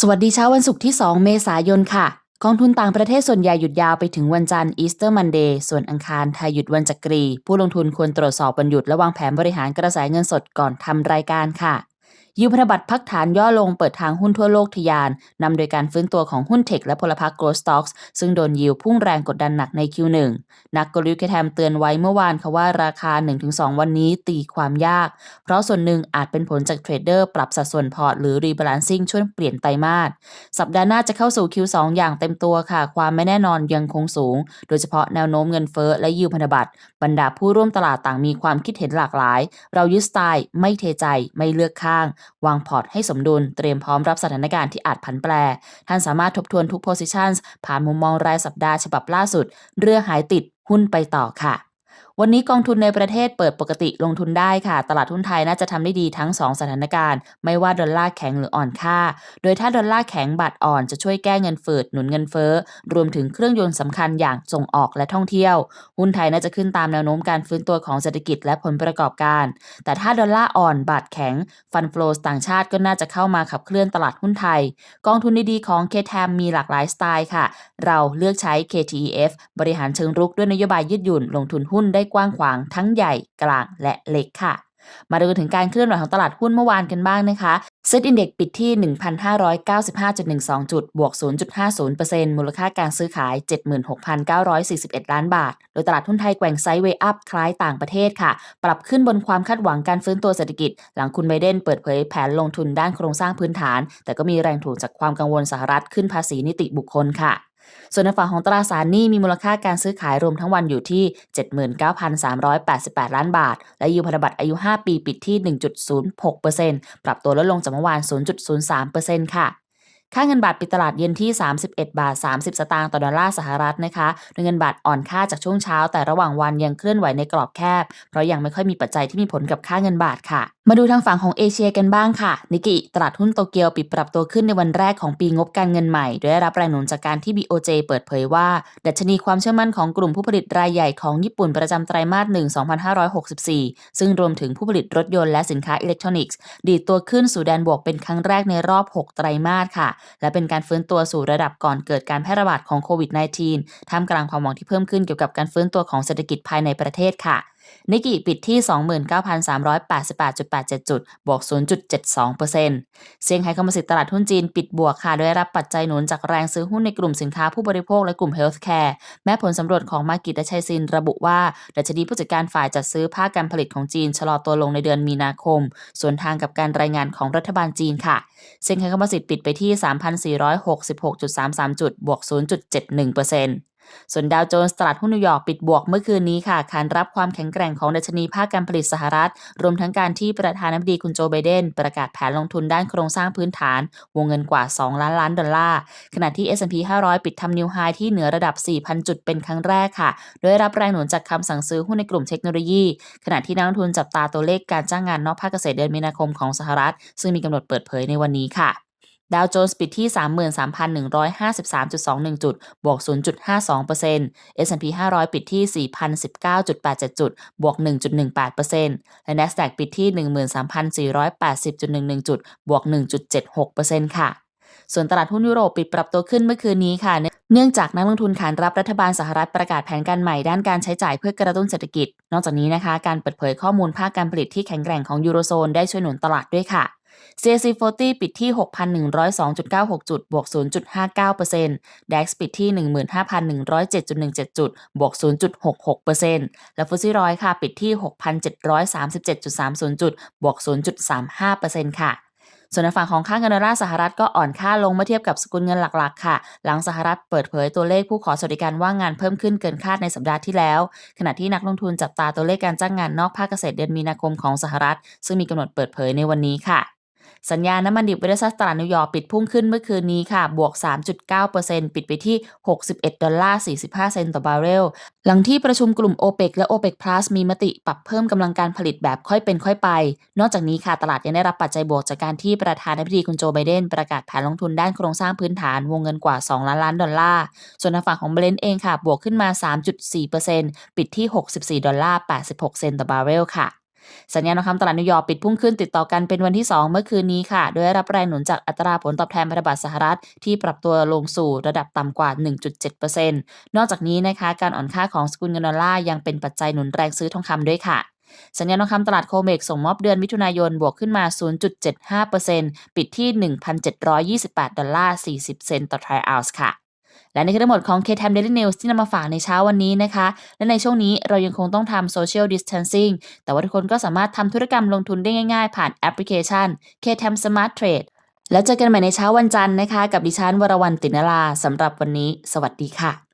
สวัสดีเช้าวันศุกร์ที่ 2 เมษายนค่ะ กองทุนต่างประเทศส่วนใหญ่หยุดยาวไปถึงวันจันทร์อีสเตอร์มันเดย์ส่วนอังคารไทยหยุดวันจักรี ผู้ลงทุนควรตรวจสอบวันหยุดและวางแผนบริหารกระแสเงินสดก่อนทำรายการค่ะ ยิวพันธบัตรพักฐานย่อลงเปิดทางหุ้นทั่วโลกทยานนำโดยการฟื้นตัวของหุ้นเทคและพลพรรคโกลด์สต็อกส์ซึ่งโดนยิวพุ่งแรงกดดันหนักใน Q1 นักกลยุทธ์แคมเตือนไว้เมื่อวานค่ะว่าราคา 1-2 วันนี้ตีความยาก เพราะส่วนหนึ่งอาจเป็นผลจากเทรดเดอร์ปรับสัดส่วนพอร์ตหรือรีบาลานซิ่งช่วงเปลี่ยนไตรมาสสัปดาห์หน้าจะเข้าสู่ Q2 อย่างเต็มตัวค่ะ ความไม่แน่นอนยังคงสูง โดยเฉพาะแนวโน้มเงินเฟ้อและยิวพันธบัตรบรรดาผู้ร่วมตลาดต่างมีความคิดเห็นหลากหลาย เรายึดสไตล์ไม่เทใจไม่เลือกข้างวางพอร์ตให้สมดุล เตรียมพร้อมรับสถานการณ์ที่อาจผันแปร ท่านสามารถทบทวนทุก positions ผ่านมุมมองรายสัปดาห์ฉบับล่าสุด เรือหายติดหุ้นไปต่อค่ะ วันนี้กองทุนในประเทศเปิดปกติลงทุนได้ค่ะ ตลาดหุ้นไทยน่าจะทำได้ดีทั้ง 2 สถานการณ์ ไม่ว่าดอลลาร์แข็งหรืออ่อนค่า โดยถ้าดอลลาร์แข็งบาทอ่อนจะช่วยแก้เงินเฟ้อหนุนเงินเฟ้อ รวมถึงเครื่องยนต์สำคัญอย่างส่งออกและท่องเที่ยว หุ้นไทยน่าจะขึ้นตามแนวโน้มการฟื้นตัวของเศรษฐกิจและผลประกอบการ แต่ถ้าดอลลาร์อ่อนบาทแข็งฟันฟลอต่างชาติก็น่าจะเข้ามาขับเคลื่อนตลาดหุ้นไทย กองทุนดีๆของ k t a m มีหลากหลายสไตล์ค่ะ เราเลือกใช้ KTEF บริหารเชิงรุกด้วยนโยบายยืดหยุ่นลงทุนหุ้นได้กว้างขวางทั้งใหญ่กลางและเล็กค่ะ มาดูถึงการเคลื่อนไหวของตลาดหุ้นเมื่อวานกันบ้างนะคะเซ็ตอินเด็กปิดที่ 1,595.12 จุด บวก 0.50%มูลค่าการซื้อขาย 76,941 ล้านบาท โดยตลาดหุ้นไทยแกว่งไซด์เวย์อัพคล้ายต่างประเทศค่ะ ปรับขึ้นบนความคาดหวังการฟื้นตัวเศรษฐกิจ หลังคุณไบเดนเปิดเผยแผนลงทุนด้านโครงสร้างพื้นฐาน แต่ก็มีแรงถูกจากความกังวลสหรัฐขึ้นภาษีนิติบุคคลค่ะ ส่วนในฝั่งของตราสารหนี้มีมูลค่าการซื้อขายรวมทั้งวันอยู่ที่ 79,388 ล้านบาท และยูพันธบัตรอายุ 5 ปีปิดที่ 1.06%ปรับตัวลดลงจากเมื่อวาน 0.03%ค่ะค่าเงินบาทปิดตลาดเย็นที่ 31 บาท 30 สตางค์ต่อดอลลาร์สหรัฐนะคะโดยเงินบาทอ่อนค่าจากช่วงเช้า แต่ระหว่างวันยังเคลื่อนไหวในกรอบแคบ เพราะยังไม่ค่อยมีปัจจัยที่มีผลกับค่าเงินบาทค่ะ มาดูทางฝั่งของเอเชียกันบ้างค่ะ นิกิตลาดหุ้นโตเกียวปิดปรับตัวขึ้นในวันแรกของปีงบการเงินใหม่ โดยได้รับแรงหนุนจากการที่ BOJ เปิดเผยว่า ดัชนีความเชื่อมั่นของกลุ่มผู้ผลิตรายใหญ่ของญี่ปุ่นประจำไตรมาส 1 2564 ซึ่งรวมถึงผู้ผลิตรถยนต์และสินค้าอิเล็กทรอนิกส์ ดีดตัวขึ้นสู่แดนบวกเป็นครั้งแรกในรอบ 6 ไตรมาสค่ะ และเป็นการฟื้นตัวสู่ระดับก่อนเกิดการแพร่ระบาดของโควิด -19 ท่ามกลางความหวังที่เพิ่มขึ้นเกี่ยวกับการฟื้นตัวของเศรษฐกิจภายในประเทศค่ะ นิกิปิดที่ 29,388.87 จุด บวก 0.72%เซี่ยงไฮ้คอมมิสิตตลาดหุ้นจีนปิดบวกค่ะ โดยรับปัจจัยหนุนจากแรงซื้อหุ้นในกลุ่มสินค้าผู้บริโภคและกลุ่มเฮลท์แคร์ แม้ผลสำรวจของมากิตและชัยซินระบุว่าดัชนีผู้จัดการฝ่ายจัดซื้อภาคการผลิตของจีนชะลอตัวลงในเดือนมีนาคม ส่วนทางกับการรายงานของรัฐบาลจีนค่ะเซี่ยงไฮ้คอมมิสิตปิดไปที่ 3,466.33 จุด บวก 0.71% ส่วนดาวโจนส์ตลาดหุ้นนิวยอร์กปิดบวกเมื่อคืนนี้ค่ะขานรับความแข็งแกร่งของดัชนีภาคการผลิตสหรัฐ รวมทั้งการที่ประธานาธิบดีคุณโจไบเดน ประกาศแผนลงทุนด้านโครงสร้างพื้นฐาน วงเงินกว่า 2 ล้านล้านดอลลาร์ ขณะที่ S&P 500 ปิดทำนิวไฮที่เหนือระดับ 4,000 จุดเป็นครั้งแรกค่ะ โดยรับแรงหนุนจากคำสั่งซื้อหุ้นในกลุ่มเทคโนโลยี ขณะที่นักลงทุนจับตาตัวเลขการจ้างงานนอกภาคเกษตรเดือนมีนาคมของสหรัฐ ซึ่งมีกำหนดเปิดเผยในวันนี้ค่ะ ดาวโจนส์ปิดที่ 33,153.21 จุด บวก 0.52% S&P 500 ปิดที่ 4,019.87 จุด บวก 1.18%และ NASDAQ ปิดที่ 13,480.11 จุด บวก 1.76%ค่ะ ส่วนตลาดหุ้นยุโรปปิดปรับตัวขึ้นเมื่อคืนนี้ค่ะ เนื่องจากนักลงทุนขานรับรัฐบาลสหรัฐประกาศแผนการใหม่ด้านการใช้จ่ายเพื่อกระตุ้นเศรษฐกิจ นอกจากนี้นะคะ การเปิดเผยข้อมูลภาคการผลิตที่แข็งแกร่งของยูโรโซนได้ช่วยหนุนตลาดด้วยค่ะ CAC 40 ปิดที่ 6,102.96 จุด บวก 0.59% DAX ปิดที่ 15,107.17 จุด บวก 0.66%และฟุตซี่ร้อยค่ะ ปิดที่ 6,737.30 จุด บวก 0.35%ค่ะส่วนในฝั่งของค่าเงินดอลลาร์สหรัฐก็อ่อนค่าลงเมื่อเทียบกับสกุลเงินหลักๆ ค่ะ หลังสหรัฐเปิดเผยตัวเลขผู้ขอสวัสดิการว่างงานเพิ่มขึ้นเกินคาดในสัปดาห์ที่แล้ว ขณะที่นักลงทุนจับตาตัวเลขการจ้างงานนอกภาคเกษตรเดือนมีนาคมของสหรัฐ ซึ่งมีกำหนดเปิดเผยในวันนี้ค่ะ สัญญาน้ำมันดิบเวสซัสตลาดนิวยอร์กปิดพุ่งขึ้นเมื่อคืนนี้ค่ะ บวก 3.9%ปิดไปที่ 61 ดอลลาร์ 45 เซนต์ต่อบาร์เรล หลังที่ประชุมกลุ่ม o p e ปและ o p e ป Plus มีมติปรับเพิ่มกำลังการผลิตแบบค่อยเป็นค่อยไป นอกจากนี้ค่ะ ตลาดยังได้รับปัจจัยบวกจากการที่ประธานาธิบดีคุณโจไบเดนประกาศแผนลงทุนด้านโครงสร้างพื้นฐานวงเงินกว่า 2 ล้านล้านดอลลาร์ ส่วนทางฝั่งของเบรนท์เองค่ะ บวกขึ้นมา 3.4%ปิดที่ 64 ดอลลาร์ 86 เซนต์ต่อบาร์เรลค่ะ สัญญาณทองคำตลาดนิวยอร์กปิดพุ่งขึ้นติดต่อกันเป็นวันที่ 2 เมื่อคืนนี้ค่ะ โดยได้รับแรงหนุนจากอัตราผลตอบแทนพันธบัตรสหรัฐ ที่ปรับตัวลงสู่ระดับต่ำกว่า 1.7%นอกจากนี้นะคะการอ่อนค่าของสกุลเงินดอลลาร์ยังเป็นปัจจัยหนุนแรงซื้อทองคำด้วยค่ะสัญญาณทองคำตลาดโคเมกส่งมอบเดือนมิถุนายนบวกขึ้นมา 0.75%ปิดที่ 1,728 ดอลลาร์ 40 เซนต์ต่อทรัลออนซ์ค่ะ และนี่คือทั้งหมดของ K-Time Daily News ที่นำมาฝากในเช้าวันนี้นะคะ และในช่วงนี้เรายังคงต้องทำ Social Distancing แต่ว่าทุกคนก็สามารถทำธุรกรรมลงทุนได้ง่ายๆ ผ่านแอปพลิเคชัน K-Time Smart Trade แล้วเจอกันใหม่ในเช้าวันจันทร์นะคะ กับดิฉันวรวรรณตินลาสำหรับวันนี้ สวัสดีค่ะ